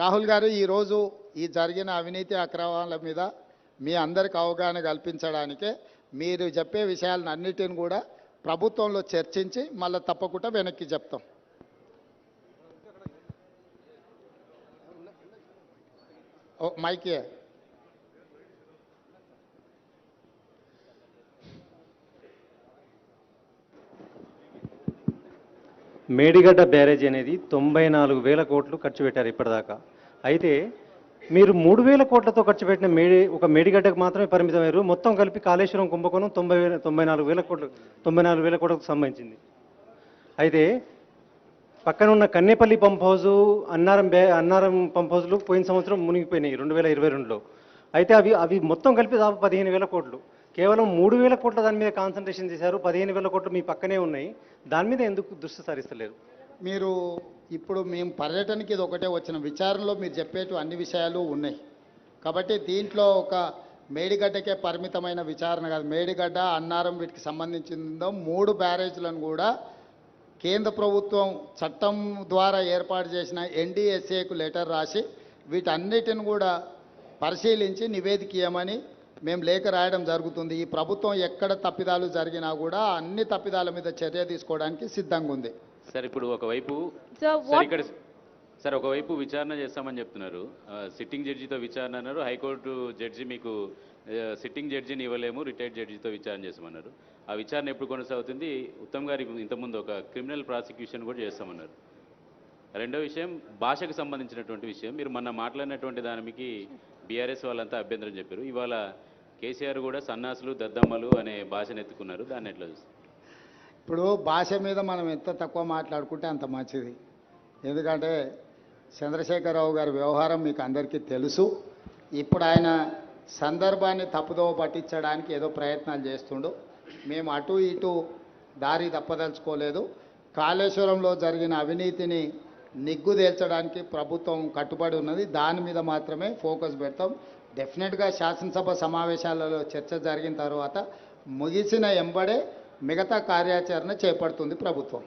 రాహుల్ గారు ఈరోజు ఈ జరిగిన అవినీతి అక్రమాల మీద మీ అందరికి అవగాహన కల్పించడానికే మీరు చెప్పే విషయాలను అన్నిటిని కూడా ప్రభుత్వంలో చర్చించి మళ్ళీ తప్పకుండా వెనక్కి చెప్తాం. ఓ మైకే. మేడిగడ్డ బ్యారేజ్ అనేది తొంభై నాలుగు వేల కోట్లు ఖర్చు పెట్టారు ఇప్పటిదాకా. అయితే మీరు మూడు వేల కోట్లతో ఖర్చు పెట్టిన మేడి ఒక మేడిగడ్డకు మాత్రమే పరిమితమయ్యారు మొత్తం కలిపి కాళేశ్వరం కుంభకోణం తొంభై వేల తొంభై నాలుగు వేల కోట్లు తొంభై నాలుగు వేల కోట్లకు సంబంధించింది. అయితే పక్కన ఉన్న కన్నేపల్లి పంప్ హౌస్ అన్నారం బ్యా అన్నారం పంప్ హౌజులు పోయిన సంవత్సరం మునిగిపోయినాయి రెండు వేల ఇరవై రెండులో. అయితే అవి అవి మొత్తం కలిపి దాదాపు పదిహేను వేల కోట్లు. కేవలం మూడు వేల కోట్ల దాని మీద కాన్సన్ట్రేషన్ చేశారు. పదిహేను వేల కోట్లు మీ పక్కనే ఉన్నాయి. దాని మీద ఎందుకు దృష్టి సారిస్తలేరు? మీరు ఇప్పుడు మేము పర్యటనకి ఇది ఒకటే వచ్చిన విచారణలో మీరు చెప్పేటు అన్ని విషయాలు ఉన్నాయి. కాబట్టి దీంట్లో ఒక మేడిగడ్డకే పరిమితమైన విచారణ కాదు. మేడిగడ్డ అన్నారం వీటికి సంబంధించిందో మూడు బ్యారేజ్లను కూడా కేంద్ర ప్రభుత్వం చట్టం ద్వారా ఏర్పాటు చేసిన ఎన్డీఎస్ఏకు లెటర్ రాసి వీటన్నిటిని కూడా పరిశీలించి నివేదిక ఇవ్వమని మేము లేఖ రాయడం జరుగుతుంది. ఈ ప్రభుత్వం ఎక్కడ తప్పిదాలు జరిగినా కూడా అన్ని తప్పిదాల మీద చర్య తీసుకోవడానికి సిద్ధంగా ఉంది. సార్ ఇప్పుడు ఒకవైపు సార్ what- ఇక్కడ సార్ ఒకవైపు విచారణ చేస్తామని చెప్తున్నారు. సిట్టింగ్ జడ్జితో విచారణ అన్నారు. హైకోర్టు జడ్జి మీకు సిట్టింగ్ జడ్జిని ఇవ్వలేము రిటైర్డ్ జడ్జితో విచారణ చేస్తామన్నారు. ఆ విచారణ ఎప్పుడు కొనసాగుతుంది? ఉత్తమ్ గారి ఇంతకుముందు ఒక క్రిమినల్ ప్రాసిక్యూషన్ కూడా చేస్తామన్నారు. రెండో విషయం భాషకు సంబంధించినటువంటి విషయం. మీరు మొన్న మాట్లాడినటువంటి దానికి బీఆర్ఎస్ వాళ్ళంతా అభ్యంతరం చెప్పారు. ఇవాళ కేసీఆర్ కూడా సన్నాసులు దద్దమ్మలు అనే భాషను ఎత్తుకున్నారు. దాన్ని ఎట్లా చూస్తారు? ఇప్పుడు భాష మీద మనం ఎంత తక్కువ మాట్లాడుకుంటే అంత మంచిది. ఎందుకంటే చంద్రశేఖరరావు గారి వ్యవహారం మీకు అందరికీ తెలుసు. ఇప్పుడు ఆయన సందర్భాన్ని తప్పుదోవ పట్టించడానికి ఏదో ప్రయత్నాలు చేస్తుండు. మేము అటు ఇటు దారి తప్పదలుచుకోలేదు. కాళేశ్వరంలో జరిగిన అవినీతిని నిగ్గుదేల్చడానికి ప్రభుత్వం కట్టుబడి ఉన్నది. దాని మీద మాత్రమే ఫోకస్ పెడతాం. డెఫినెట్గా శాసనసభ సమావేశాలలో చర్చ జరిగిన తర్వాత ముగిసిన ఎంబడే మిగతా కార్యాచరణ చేపడుతుంది ప్రభుత్వం.